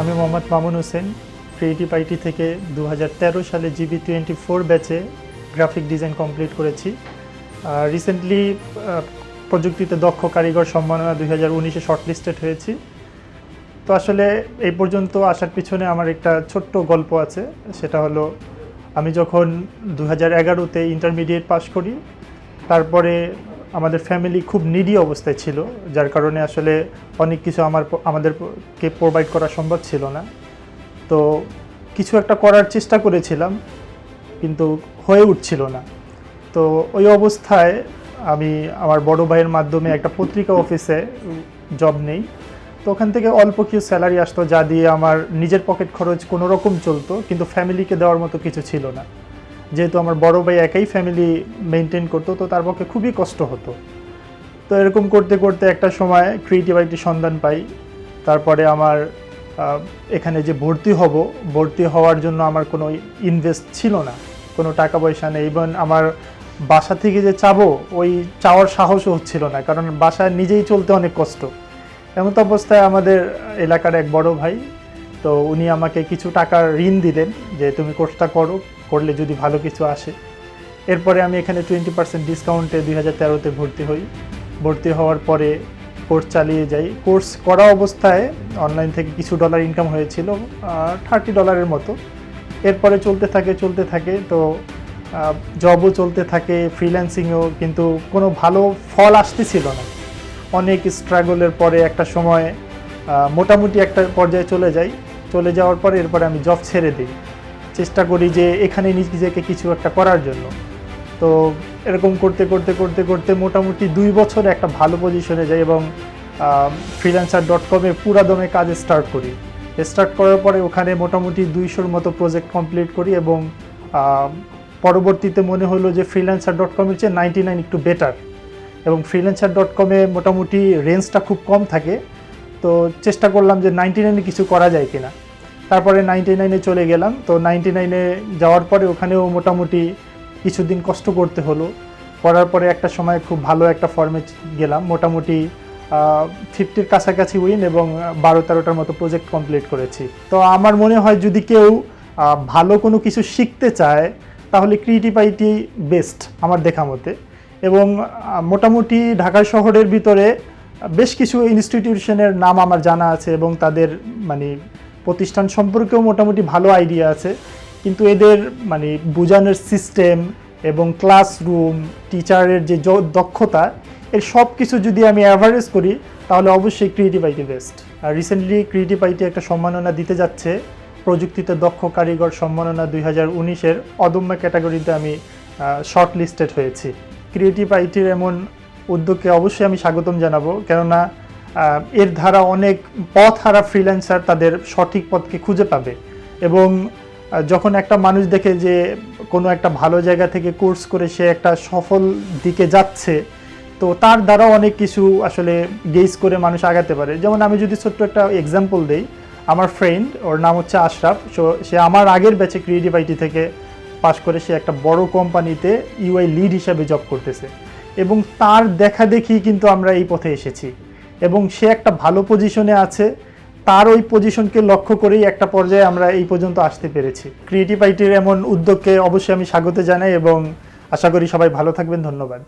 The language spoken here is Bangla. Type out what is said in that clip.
আমি মোহাম্মদ মামুন হোসেন ক্রিয়েটিভ আইটি থেকে দু হাজার তেরো সালে জিবি টোয়েন্টি ফোর ব্যাচে গ্রাফিক ডিজাইন কমপ্লিট করেছি। রিসেন্টলি প্রযুক্তিতে দক্ষ কারিগর সম্মাননা দুই হাজার উনিশে শর্টলিস্টেড হয়েছি। তো আসলে এই পর্যন্ত আসার পিছনে আমার একটা ছোট্ট গল্প আছে। সেটা হলো, আমি যখন দু হাজার এগারোতে ইন্টারমিডিয়েট পাশ করি, তারপরে আমাদের ফ্যামিলি খুব নিডি অবস্থায় ছিল, যার কারণে আসলে অনেক কিছু আমার আমাদেরকে প্রোভাইড করা সম্ভব ছিল না। তো কিছু একটা করার চেষ্টা করেছিলাম, কিন্তু হয়ে উঠছিল না। তো ওই অবস্থায় আমি আমার বড় ভাইয়ের মাধ্যমে একটা পত্রিকা অফিসে জব নেই। তো ওখান থেকে অল্প কিছু স্যালারি আসতো, যা দিয়ে আমার নিজের পকেট খরচ কোনো রকম চলতো, কিন্তু ফ্যামিলিকে দেওয়ার মতো কিছু ছিল না। যেহেতু আমার বড় ভাই একাই ফ্যামিলি মেনটেন করতো, তো তার পক্ষে খুবই কষ্ট হতো। তো এরকম করতে করতে একটা সময় ক্রিয়েটিভ আইটি সন্ধান পাই। তারপরে আমার এখানে যে ভর্তি হব, ভর্তি হওয়ার জন্য আমার কোনো ইনভেস্ট ছিল না। কোনো টাকা পয়সা নেই। ইভেন আমার বাসা থেকে যে চাবো, ওই চাওয়ার সাহসও হচ্ছিল না। কারণ বাসায় নিজেই চলতে অনেক কষ্ট। এমন অবস্থায় আমাদের এলাকার এক বড় ভাই তো উনি আমাকে কিছু টাকার ঋণ দিলেন যে তুমি কোর্সটা করো, করলে যদি ভালো কিছু আসে। এরপরে আমি এখানে টোয়েন্টি পার্সেন্ট ডিসকাউন্টে দুই হাজার তেরোতে ভর্তি হই। ভর্তি হওয়ার পরে কোর্স চালিয়ে যাই। কোর্স করা অবস্থায় অনলাইন থেকে কিছু ডলার ইনকাম হয়েছিল থার্টি ডলারের মতো। এরপরে চলতে থাকে চলতে থাকে, তো জবও চলতে থাকে ফ্রিল্যান্সিংও কিন্তু কোনো ভালো ফল আসতেছিল না। অনেক স্ট্রাগলের পরে একটা সময় মোটামুটি একটা পর্যায়ে চলে যাই। চলে যাওয়ার পরে এরপরে আমি জব ছেড়ে দিই। চেষ্টা করি যে এখানে নিজেকে কিছু একটা করার জন্য। তো এরকম করতে করতে করতে করতে মোটামুটি দুই বছর একটা ভালো পজিশনে যাই এবং ফ্রিল্যান্সার ডট কমে পুরা দমে কাজ স্টার্ট করি। স্টার্ট করার পরে ওখানে মোটামুটি দুইশোর মতো প্রজেক্ট কমপ্লিট করি এবং পরবর্তীতে মনে হলো যে ফ্রিল্যান্সার ডট কমের চেয়ে নাইনটি নাইন একটু বেটার এবং ফ্রিল্যান্সার ডট কমে মোটামুটি রেঞ্জটা খুব কম থাকে। তো চেষ্টা করলাম যে নাইনটি নাইনে কিছু করা যায় কিনা। তারপরে নাইনটি নাইনে চলে গেলাম, তো নাইনটি নাইনে যাওয়ার পরে ওখানেও মোটামুটি কিছুদিন কষ্ট করতে হলো। করার পরে একটা সময় খুব ভালো একটা ফর্মে গেলাম, মোটামুটি ফিফটির কাছাকাছি উইন এবং বারো তেরোটার মতো প্রজেক্ট কমপ্লিট করেছি। তো আমার মনে হয় যদি কেউ ভালো কোনো কিছু শিখতে চায়, তাহলে ক্রিয়েটিভ আইটি বেস্ট আমার দেখা মতে। এবং মোটামুটি ঢাকা শহরের ভিতরে বেশ কিছু ইনস্টিটিউশনের নাম আমার জানা আছে এবং তাদের মানে প্রতিষ্ঠান সম্পর্কেও মোটামুটি ভালো আইডিয়া আছে। কিন্তু এদের মানে বোঝানোর সিস্টেম এবং ক্লাসরুম টিচারের যে দক্ষতা, এর সব কিছু যদি আমি অ্যাভারেজ করি, তাহলে অবশ্যই ক্রিয়েটিভ আইটি বেস্ট আর রিসেন্টলি ক্রিয়েটিভ আইটি একটা সম্মাননা দিতে যাচ্ছে, প্রযুক্তিতে দক্ষ কারিগর সম্মাননা দুই হাজার উনিশের অদম্য ক্যাটাগরিতে আমি শর্ট লিস্টেড হয়েছি। ক্রিয়েটিভ আইটির এমন উদ্যোগকে অবশ্যই আমি স্বাগতম জানাব। কেননা এর ধারা অনেক পথ হারা ফ্রিল্যান্সার তাদের সঠিক পথকে খুঁজে পাবে। এবং যখন একটা মানুষ দেখে যে কোনো একটা ভালো জায়গা থেকে কোর্স করে সে একটা সফল দিকে যাচ্ছে, তো তার দ্বারা অনেক কিছু আসলে গেজ করে মানুষ আগাতে পারে। যেমন আমি যদি ছোট্ট একটা এক্সাম্পল দেই, আমার ফ্রেন্ড ওর নাম হচ্ছে আশরাফ, সো সে আমার আগের ব্যাচে ক্রিয়েটিভ আইটি থেকে পাশ করে সে একটা বড় কোম্পানিতে ইউআই লিড হিসাবে জব করতেছে। এবং তার দেখা দেখি কিন্তু আমরা এই পথে এসেছি। এবং সে একটা ভালো পজিশনে আছে। তার ওই পজিশনকে লক্ষ্য করেই একটা পর্যায়ে আমরা এই পর্যন্ত আসতে পেরেছি। ক্রিয়েটিভ আইটির এমন উদ্যোগকে অবশ্যই আমি স্বাগত জানাই এবং আশা করি সবাই ভালো থাকবেন। ধন্যবাদ।